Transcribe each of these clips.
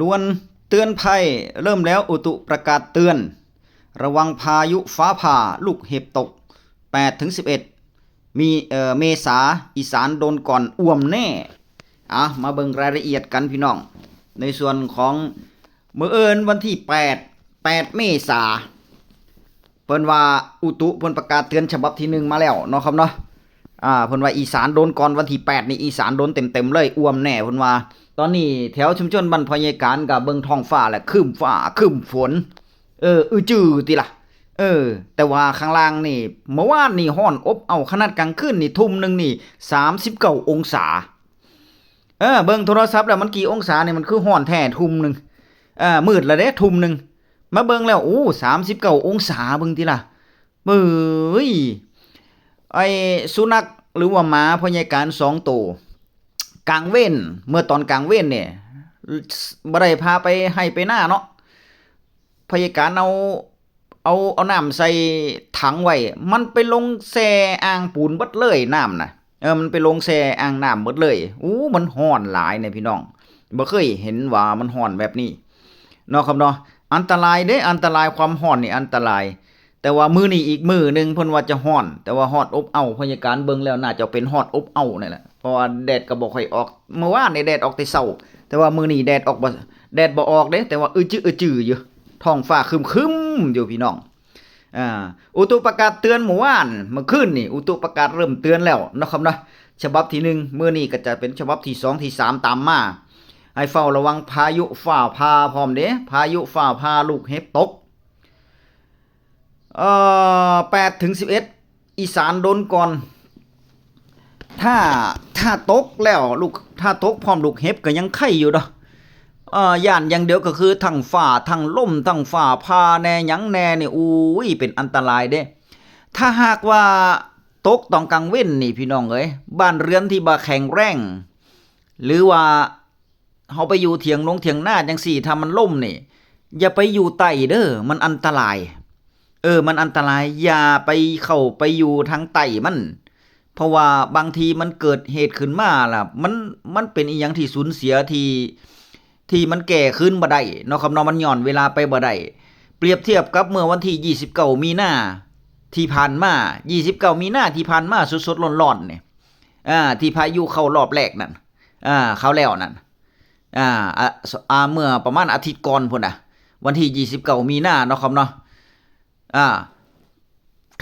ด่วนเตือนภัยเริ่มแล้วอุตุประกาศเตือน ระวังพายุฟ้าผ่าลูกเห็บตก 8 ถึง 11 มีเอ่อเมษาอีสานโดนก่อนอ่วมแน่อะมาเบิ่งรายละเอียดกันพี่น้อง ในส่วนของเมื้อเอินวันที่ 8 8 เมษาเพิ่นว่าอุตุเพิ่นประกาศเตือนฉบับที่หนึ่งมาแล้วเนาะครับเนาะ อ่าเพิ่นว่าอีสานโดนก่อนวันที่8นี่อีสานโดนเต็มๆเลยอ้วมแน่เพิ่นว่า ตอนนี้แถวชุมชนบ้านพญาการกับเบิ่งท้องฟ้าแหละครึ้มฟ้าครึ้มฝน เอออือจื้อติล่ะ เออ แต่ว่าข้างล่างนี่เมื่อวานนี่ฮ้อนอบเอาขนาดกลางคืนนี่ทุ่มหนึงนี่39องศา เออเบิ่งโทรศัพท์แล้วมันกี่องศาเนี่ยมันคือฮ้อนแท้ทุ่มหนึงเออมืดแล้วเด้ทุ่มหนึงมาเบิ่งแล้วโอ้39องศาเบิ่งติล่ะเบ้ยไอ้สุนัข หรือว่าหมาพยาการสองตัวกลางเว้นเมื่อตอนกลางเว้นเนี่ยบ่ได้พาไปให้ไปหน้าเนาะพยาการเอาเอาเอาน้ำใส่ถังไว้ มันไปลงแช่อ่างปูนบดเลยน้ำนะเออมันไปลงแช่อ่างน้ำบดเลยอู้มันฮ้อนหลายเนี่ยพี่น้องบ่เคยเห็นว่ามันฮ้อนแบบนี้เนาะครับเนาะอันตรายเด้อันตรายความฮ้อนนี่อันตราย แต่ว่ามือนี่อีกมือหนึ่งเพิ่นว่าจะฮ้อน แต่ว่าฮอดอบเอาพยาการเบิ่งแล้วน่าจะเป็นฮอดอบเอานี่แหละเพราะว่าแดดก็บ่ค่อยออก เมื่อวานนี่แดดออกแต่เช้าแต่ว่ามือนี้แดดออกบ่แดดบ่ออกเด้แต่ว่าอึจื้ออึจื้ออยู่ท้องฟ้าครึมๆอยู่พี่น้องอ่าอุตุประกาศเตือนเมื่อวานเมื่อคืนนี่อุตุประกาศเริ่มเตือนแล้วนะครับนะฉบับที่หนึ่งมื้อนี้ก็จะเป็นฉบับที่สองที่สามตามมาให้เฝ้าระวังพายุฟ้าผ่าพร้อมเด้พายุฟ้าผ่าลูกเห็บตก เอ่อแปดถึงสิบเอ็ดอีสานโดนก่อน ถ้าถ้าตกแล้วลูกถ้าตกพร้อมลูกเห็บก็ยังไข่อยู่เนาะเอ่อย่านอย่างเดียวก็คือทั้งฝ่าทั้งล่มทั้งฝ่าพาแน่ยังแน่นี่อู้ยเป็นอันตรายเด้ ถ้าหากว่าตกตอนกลางเว้นนี่พี่น้องเอ้ยบ้านเรือนที่บ่แข็งแรงหรือว่าเฮาไปอยู่เถียงลงเถียงหน้าจังสี่ถ้ามันล่มนี่ อย่าไปอยู่ใต้เด้อมันอันตราย เออ มันอันตรายอย่าไปเข้าไปอยู่ทางไต่มัน เพราะว่าบางทีมันเกิดเหตุขึ้นมาล่ะ มันมันเป็นอีหยังที่สูญเสียที่ที่มันแก่ขึ้นบ่ได้เนาะครับเนาะมันหย่อนเวลาไปบ่ได้เปรียบเทียบกับเมื่อวันที่29มีนาที่ผ่านมา29มีนาที่ผ่านมาสดๆร้อนๆเนี่ยอ่า ที่พายุเข้ารอบแรกนั่นอ่าเข้าแล้วนั่นอ่าอ่าอ่าเมื่อประมาณอาทิตย์ก่อนพุ่นน่ะ วันที่29มีนาเนาะครับเนาะ อ่า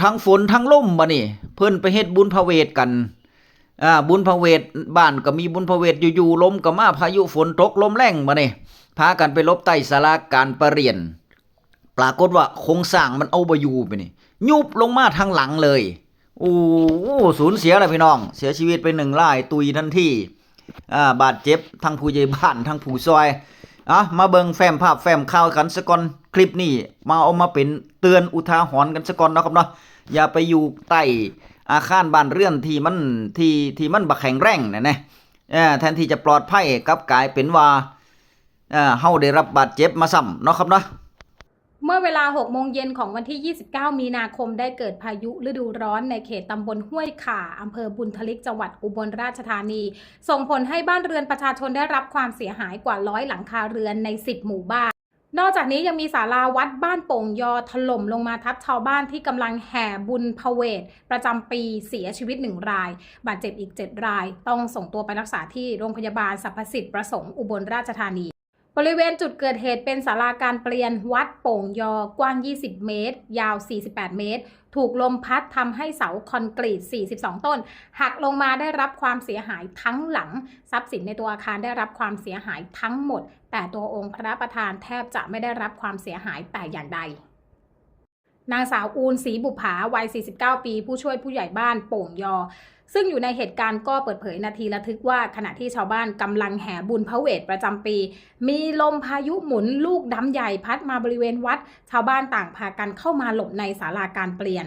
ทั้งฝนทั้งลมบ่นี่ เพิ่นไปเฮ็ดบุญพระเวทกันอ่าบุญพระเวทบ้านก็มีบุญพระเวทอยู่ๆลมก็มาพายุฝนตกลมแรงบ่นี่พากันไปลบใต้ศาลาการประเรียน ปรากฏว่าโครงสร้างมันเอาบ่อยู่ไปนี่ยุบลงมาทางหลังเลยโอ้โหสูญเสียแล้วพี่น้อง เสียชีวิตไปหนึ่งรายตุยทันทีอ่าบาดเจ็บทั้งผู้ใหญ่บ้านทั้งผู้ซอย อะมาเบิงแฟ้มภาพแฟ้มข่าวกันสะก่อนคลิปนี้มาเอามาเป็นเตือนอุทาหรณ์กันสะก่อนนะครับเนาะอย่าไปอยู่ใต้อาคารบ้านเรือนที่มันที่ที่มันบักแข็งแรงนะนะเอ่อแทนที่จะปลอดภัยกับกลายเป็นว่าเออเฮาได้รับบาดเจ็บมาซ้ำเนาะครับเนาะ เมื่อเวลา 6 โมงเย็นของวันที่ 29 มีนาคมได้เกิดพายุฤดูร้อนในเขตตำบลห้วยข่าอำเภอบุญทลิกจังหวัดอุบลราชธานี ส่งผลให้บ้านเรือนประชาชนได้รับความเสียหายกว่าร้อยหลังคาเรือนใน 10 หมู่บ้าน นอกจากนี้ยังมีศาลาวัดบ้านโป่งยอถล่มลงมาทับชาวบ้านที่กำลังแห่บุญพเวทประจำปีเสียชีวิตหนึ่งราย บาดเจ็บอีก 7 ราย ต้องส่งตัวไปรักษาที่โรงพยาบาลสรรพสิทธิ์ประสงค์อุบลราชธานี บริเวณจุดเกิดเหตุเป็นศาลาการเปลี่ยนวัดโป่งยอกว้าง 20 เมตร ยาว 48 เมตร ถูกลมพัดทำให้เสาคอนกรีต 42 ต้น หักลงมาได้รับความเสียหายทั้งหลัง ทรัพย์สินในตัวอาคารได้รับความเสียหายทั้งหมด แต่ตัวองค์พระประธานแทบจะไม่ได้รับความเสียหายแต่อย่างใดนางสาวอูนศรีบุภาวัย 49 ปี ผู้ช่วยผู้ใหญ่บ้านโป่งยอ ซึ่งอยู่ในเหตุการณ์ก็เปิดเผยนาทีระทึกว่า ขณะที่ชาวบ้านกำลังแห่บุญพระเวทประจำปี มีลมพายุหมุนลูกดำใหญ่พัดมาบริเวณวัด ชาวบ้านต่างพากันเข้ามาหลบในศาลาการเปลี่ยน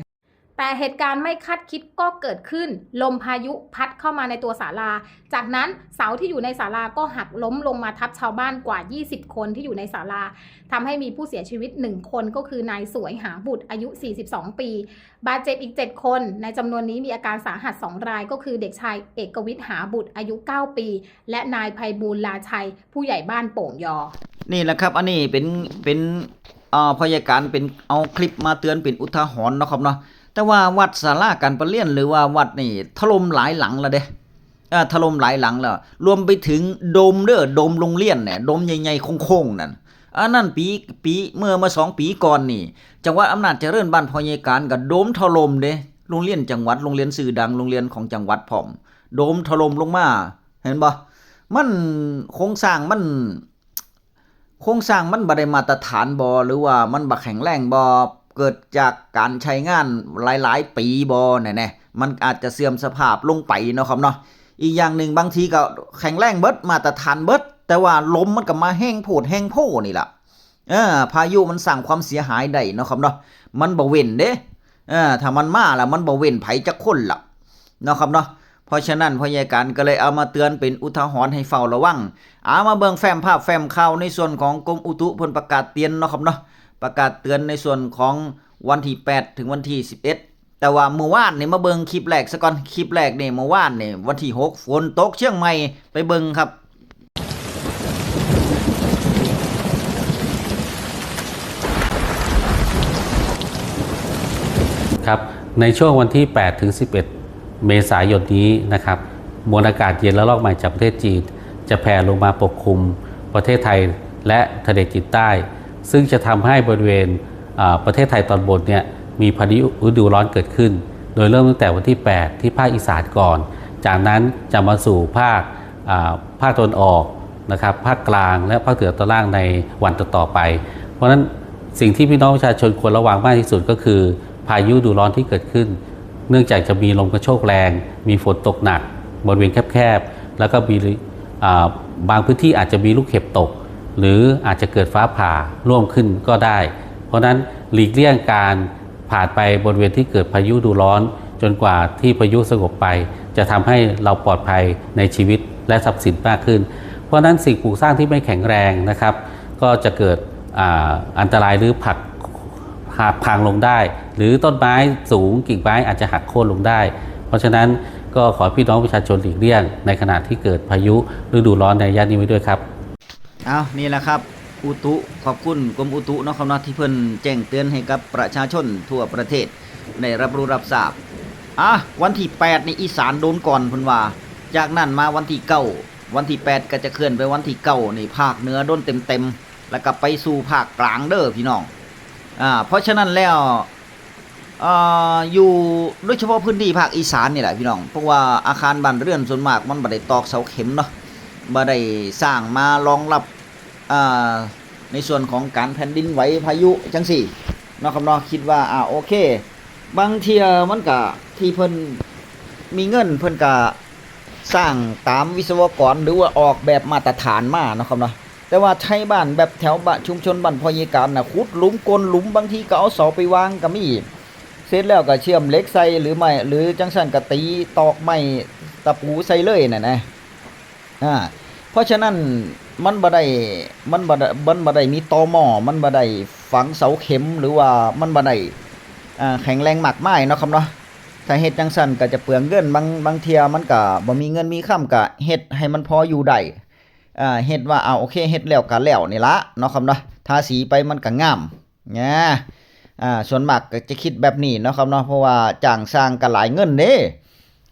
แต่เหตุการณ์ไม่คาดคิดก็เกิดขึ้น ลมพายุพัดเข้ามาในตัวศาลา จากนั้นเสาที่อยู่ในศาลาก็หักล้มลงมาทับชาวบ้านกว่า 20 คนที่อยู่ในศาลาทำให้มีผู้เสียชีวิต 1 คนก็คือนายสวยหาบุตรอายุ 42 ปี บาดเจ็บอีก 7 คน ในจำนวนนี้มีอาการสาหัส 2 รายก็คือเด็กชายเอกวิทย์หาบุตรอายุ 9 ปี และนายภัยบูลลาชัย ผู้ใหญ่บ้านโป่งยอ นี่แหละครับอันนี้เป็นเป็นอ่อพยาการเป็นเอาคลิปมาเตือนเป็นอุทาหรณ์นะครับเนาะ แต่ว่าวัดศาลาการประเรียนหรือว่าวัดนี่ถล่มหลายหลังแล้วเด้อ่อถล่มหลายหลังแล้ว รวมไปถึงโดมเด้อโดมโรงเรียนเนี่ยโดมใหญ่ๆโค้งๆนั่นอันนั้นปีปีเมื่อมาสองปีก่อนนี่จังหวัดอำนาจเจริญบ้านพอยการกับโดมถล่มเด้โรงเรียนจังหวัดโรงเรียนสื่อดังโรงเรียนของจังหวัดพร้อม โดมถล่มลงมาเห็นบ่มันโครงสร้างมันโครงสร้างมันบ่ได้มาตรฐานบ่หรือว่ามันบ่แข็งแรงบ่ เกิดจากการใช้งานหลาย ๆ ปีบ่แน่ๆมันอาจจะเสื่อมสภาพลงไปเนาะครับเนาะอีกอย่างหนึ่งบางทีก็แข็งแรงเบิดมาตรฐานเบิด แต่ว่าลมมันก็มาแห้งโพดแห้งโพนี่ละเออพายุมันสร้างความเสียหายได้เนาะครับเนาะมันบ่เว้นเด้เออถ้ามันมาล้วมันบ่เว้นไผจักคนละเนาะครับเนาะเพราะฉะนั้นพยาการก็เลยเอามาเตือนเป็นอุทาหรณ์ให้เฝ้าระวังเอามาเบิ่งแฟ้มภาพแฟ้มข่าวในส่วนของกรมอุตุเพิ่นประกาศเตือนเนาะครับเนาะ ประกาศเตือนในส่วนของวันที่ 8 ถึงวันที่ 11 แต่ว่าเมื่อวานนี่มาเบิงคลิปแรกซะก่อนคลิปแรกนี่เมื่อวานนี่วันที่ 6 ฝนตกเชียงใหม่ไปเบิงครับครับในช่วงวันที่ 8 ถึง 11 เมษายนนี้นะครับมวลอากาศเย็นและลอกใหม่จากประเทศจีน จะแผ่ลงมาปกคลุมประเทศไทยและทะเลจีนใต้ ซึ่งจะทำให้บริเวณประเทศไทยตอนบนเนี่ยมีพายุฤดูร้อนเกิดขึ้น โดยเริ่มตั้งแต่วันที่ 8 ที่ภาคอีสานก่อน จากนั้นจะมาสู่ภาคภาคตะวันออกนะครับภาคกลางและภาคเหนือตอนล่างในวันต่อๆไป เพราะฉะนั้นสิ่งที่พี่น้องประชาชนควรระวังมากที่สุดก็คือ พายุฤดูร้อนที่เกิดขึ้น เนื่องจากจะมีลมกระโชกแรง มีฝนตกหนัก บริเวณแคบๆ แล้วก็มีบางพื้นที่อาจจะมีลูกเห็บตก หรืออาจจะเกิดฟ้าผ่าร่วมขึ้นก็ได้ เพราะนั้นหลีกเลี่ยงการผ่านไปบริเวณที่เกิดพายุดูร้อน จนกว่าที่พายุสงบไป จะทำให้เราปลอดภัยในชีวิตและทรัพย์สินมากขึ้น เพราะนั้นสิ่งปลูกสร้างที่ไม่แข็งแรงนะครับ ก็จะเกิดออันตรายหรือผักหักพังลงได้ หรือต้นไม้สูงกิ่งไม้อาจจะหักโค่นลงได้ เพราะฉะนั้นก็ขอพี่น้องประชาชนหลีกเลี่ยง ในขณะที่เกิดพายุฤดูร้อนในระยะนี้ไว้ด้วยครับ เอานี่แหละครับอุตุขอบคุณกรมอุตุนะครับนาะที่เพิ่นแจ้งเตือนให้กับประชาชนทั่วประเทศได้รับรู้รับทราบอะวันที่8นี่อีสานโดนก่อนพิ่นว่า จากนั้นมาวันที่9วันที่ 8 ก็จะเคลื่อนไปวันที่9นี่ภาคเหนือโดนเต็มๆแล้วก็ไปสู่ภาคกลางเด้อพี่น้องอ่าเพราะฉะนั้นแล้วอ่าอยู่โดยเฉพาะพื้นที่ภาคอีสานนี่แหละพี่น้อง เพราะว่าอาคารบ้านเรือนส่วนมากมันบ่ได้ตอกเสาเข็มเนาะ บ่ได้สร้างมารองรับในส่วนของการแผ่นดินไหวพายุจังสี่นาะครับเนาะคิดว่าอ่าโอเค บางเทียมันก็ที่เพิ่นมีเงินเพิ่นก็สร้างตามวิศวกรหรือว่าออกแบบมาตรฐานมาเนาะครับเนาะแต่ว่าใช้บ้านแบบแถวบ้านชุมชนบ้านพอยการน่ะขุดหลุมกลหลุมบางทีก็เอาเสาไปวางก็มีเสร็จแล้วก็เชื่อมเหล็กใส่หรือไม่หรือจังซั่นก็ตีตอกไม้ตะปูใส่เลยน่ะนะ อ่าเพราะฉะนั้นมันบ่ได้มันบ่ได้มันบ่ได้มีตอหม้อมันบ่ได้ฝังเสาเข็มหรือว่ามันบ่ได้อ่าแข็งแรงมากมายเนาะครับเนาะถ้าเฮ็ดจังซั่นก็จะเปลืองเงินบางบางเที่ยมันก็บ่มีเงินมีค่ำก็เฮ็ดให้มันพออยู่ได้อ่าเฮ็ดว่าเอาโอเคเฮ็ดแล้วก็แล้วนี่ละเนาะครับเนาะทาสีไปมันก็งามแหน่อ่าส่วนมากก็จะคิดแบบนี้เนาะครับเนาะเพราะว่าจ้างสร้างก็หลายเงินเด้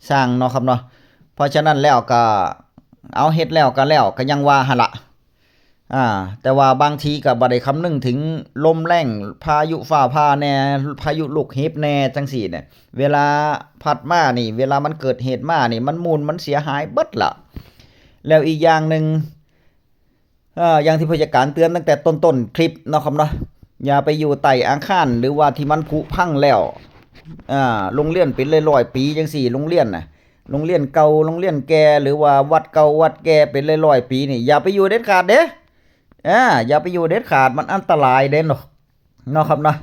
สร้างเนาะครับเนาะเพราะฉะนั้นแล้วก็ เอาเฮ็ดแล้วก็แล้วก็ยังว่าหละอ่า แต่ว่าบางทีก็บ่ได้คำนึงถึงลมแรงพายุฟ้าผ่าแน่พายุลูกเห็บแน่จังซี่เนี่ย เวลาพัดมานี่ เวลามันเกิดเหตุมานี่ มันมูลมันเสียหายเบิดละแล้วอีกอย่างหนึ่งอ่าอย่างที่ผู้จัดการเตือนตั้งแต่ต้นๆคลิปเนาะครับเนาะอย่าไปอยู่ใต้อาคารหรือว่าที่มันผุพังแล้วอ่าโรงเรียนเป็นเร้อยปีจังซี่โรงเรียนน่ะ โรงเรียนเก่าโรงเรียนแก่หรือว่าวัดเก่าวัดแก่เป็นร้อยๆปีนี่อย่าไปอยู่เด็ดขาดเด้อ่าอย่าไปอยู่เด็ดขาดมันอันตรายเด้เนาะเนาะครับเนาะ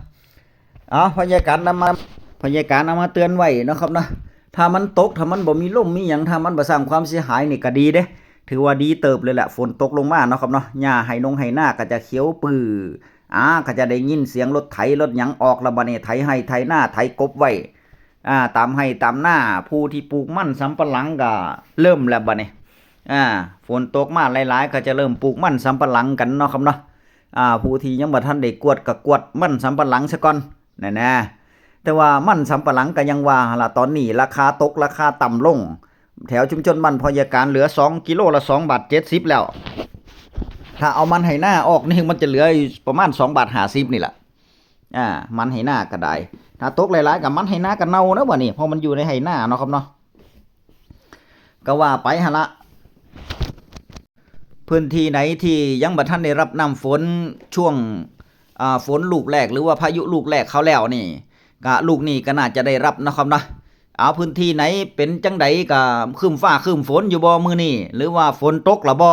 เอาพยาการนำมาพยาการนำมาเตือนไว้เนาะครับเนาะถ้ามันตกถ้ามันบ่มีลมมีหยังถ้ามันบ่สร้างความเสียหายนี่ก็ดีเด้ถือว่าดีเติบเลยแหละฝนตกลงมาเนาะครับเนาะหญ้าไหนงไหหน้าก็จะเขียวปื้ออ่าก็จะได้ยินเสียงรถไถรถหยังออกแล้วบัดนี้ไถให้ไถหน้าไถกบไว้ อ่าตามให้ตามหน้าผู้ที่ปลูกมันสำปะหลังก็เริ่มแล้วบัดนี้อ่าฝนตกมาหลายๆ ก็จะเริ่มปลูกมันสำปะหลังกันเนาะครับเนาะอ่าผู้ที่ยังบ่ทันได้กวดก็กวดมันสำปะหลังซะก่อนแน่ๆแต่ว่ามันสำปะหลังก็ยังว่าหล่ะตอนนี้ราคาตกราคาต่ำลง แถวชุมชนมันพอยาการเหลือ 2 กิโลละ2บาท70 แล้ว ถ้าเอามันไหหน้าออกนี่มันจะเหลือประมาณ2บาท50นี่แหละอ่ามันไหหน้าก็ได้ ถ้าตกหลายๆกับมันไหหน้าก็เน่านะบ่นี่เพราะมันอยู่ในไหหน้าเนาะครับเนาะก็ว่าไปหั่นละพื้นที่ไหนที่ยังบ่ทันได้รับน้ำฝนช่วงฝนลูกแรก หรือว่าพายุลูกแรกเขาแล้วนี่ก็ลูกนี้ก็น่าจะได้รับนะครับเนาะเอาพื้นที่ไหนเป็นจังใดก็ครึ้มฟ้าครึ้มฝนอยู่บ่มือนี้หรือว่าฝนตกละบ่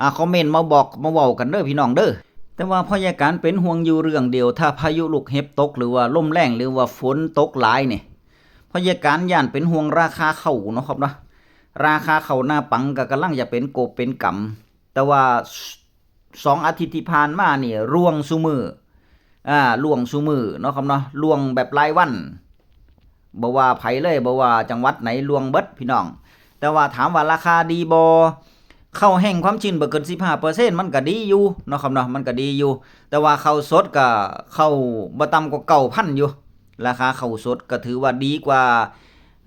อ่คอมเมนต์มาบอกมาเว้ากันเด้อพี่น้องเด้อ แต่ว่าพยาการเป็นห่วงอยู่เรื่องเดียว ถ้าพายุลูกเห็บตกหรือว่าลมแรงหรือว่าฝนตกหลายเนี่ยพยาการย่านเป็นห่วงราคาเข้าเนาะครับเนาะราคาเข้าหน้าปังก็กำลังจะเป็นโกบเป็นกำแต่ว่าสองอาทิตย์ที่ผ่านมาเนี่ยร่วงซุมืออ่าล่วงซุมือเนาะครับเนาะล่วงแบบรายวันบ่ว่าไผเลยบ่ว่าจังหวัดไหนล่วงเบิดพี่น้อง แต่ว่าถามว่าราคาดีบ่ ข้าวแห้งความชื้นบ่เกิน15%มันก็ดีอยู่เนาะครับเนาะมันก็ดีอยู่ แต่ว่าข้าวสดก็เข้าบ่ต่ำกว่า9,000อยู่ ราคาข้าวสดก็ถือว่าดีกว่า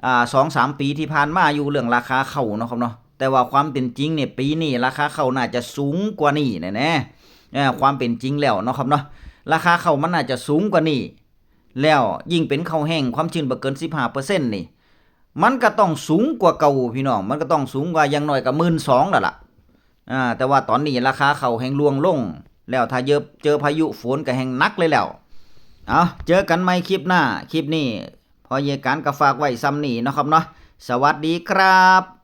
อ่า2-3ปีที่ผ่านมาอยู่เรื่องราคาข้าวเนาะครับเนาะแต่ว่าความเป็นจริงเนี่ยปีนี้ราคาข้าวน่าจะสูงกว่านี้แน่ๆเออความเป็นจริงแล้วเนาะครับเนาะราคาข้าวมันน่าจะสูงกว่านี้แล้วยิ่งเป็นข้าวแห้งความชื้นบ่เกิน15%นี่ มันก็ต้องสูงกว่าเก่าพี่น้อง มันก็ต้องสูงกว่าอย่างน้อยก็หมื่นสองแล้วล่ะอ่าแต่ว่าตอนนี้ราคาเขาแห่งลวงลง แล้วถ้าเจอเจอพายุฝนก็แห่งนักเลยแล้วเอาเจอกันใหม่คลิปหน้า คลิปนี้ พอเยการก็ฝากไว้ซ้ำนี่นะครับเนาะสวัสดีครับ